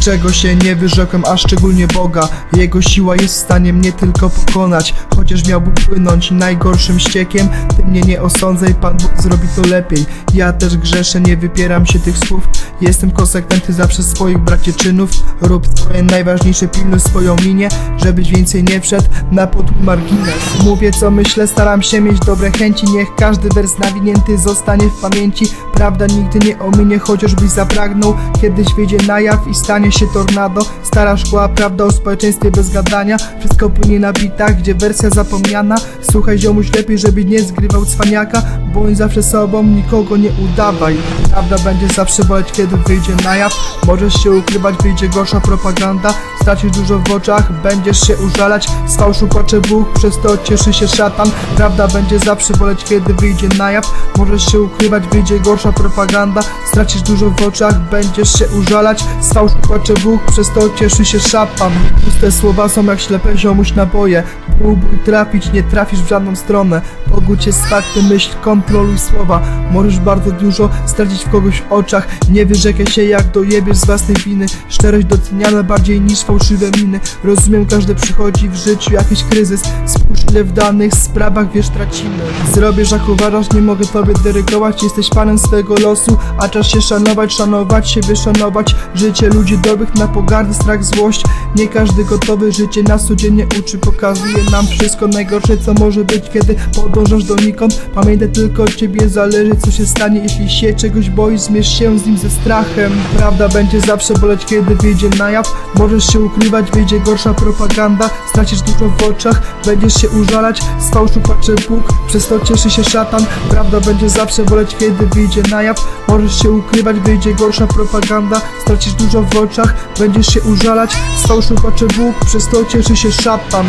Niczego się nie wyrzekłem, a szczególnie Boga. Jego siła jest w stanie mnie tylko pokonać Chociaż miałby płynąć najgorszym ściekiem Ty mnie nie osądzaj, Pan Bóg zrobi to lepiej. Ja też grzeszę, nie wypieram się tych słów. Jestem konsekwentny zawsze swoich bracie czynów. Rób swoje najważniejsze, pilnuj swoją linię Żebyś więcej nie wszedł na podły margines. Mówię co myślę, staram się mieć dobre chęci. Niech każdy wers nawinięty zostanie w pamięci. Prawda nigdy nie ominie, chociażbyś zapragnął. Kiedyś wyjdzie na jaw i stanie się tornado. Stara szkoła, prawda o społeczeństwie bez gadania. Wszystko płynie na bitach, gdzie wersja zapomniana. Słuchaj ziomuś lepiej, żeby nie zgrywał cwaniaka Bądź zawsze sobą, nikogo nie udawaj. Prawda będzie zawsze boleć, kiedy wyjdzie na jaw. Możesz się ukrywać, wyjdzie gorsza propaganda. Stracisz dużo w oczach, będziesz się użalać. Z fałszu płacze Bóg, przez to cieszy się szatan. Prawda będzie zawsze boleć, kiedy wyjdzie na jaw. Możesz się ukrywać, wyjdzie gorsza propaganda. Stracisz dużo w oczach, będziesz się użalać. Z fałszu płacze Bóg, przez to cieszy się szatan. Puste słowa są jak ślepe ziomuś naboje Próbuj trafić, nie trafisz w żadną stronę. Pogódź się z faktem, myśl, kontroluj słowa. Możesz bardzo dużo stracić w kogoś oczach. Nie wyrzekaj się jak dojebiesz z własnej winy. Szczerość doceniana bardziej niż fałszywe miny. Rozumiem, każdy przychodzi w życiu jakiś kryzys. Spójrz ile w danych sprawach wiesz tracimy. Zrobisz jak uważasz, nie mogę tobie dyrygować. Jesteś panem swego losu, a czas się szanować Szanować siebie, szanować życie ludzi dobrych Na pogardy, strach, złość. Nie każdy gotowy, życie nas codziennie uczy. Pokazuje nam wszystko najgorsze co może być Kiedy podążasz donikąd. Pamiętaj tylko od ciebie zależy co się stanie Jeśli się czegoś boisz, zmierz się z nim ze strachem. Prawda będzie zawsze boleć kiedy wyjdzie na jaw. Możesz się ukrywać, wyjdzie gorsza propaganda. Stracisz dużo w oczach, będziesz się użalać. Z fałszu płacze Bóg, przez to cieszy się szatan. Prawda będzie zawsze boleć kiedy wyjdzie na jaw. Możesz się ukrywać, wyjdzie gorsza propaganda. Stracisz dużo w oczach, będziesz się użalać. Z fałszu płacze Bóg, przez to cieszy się szatan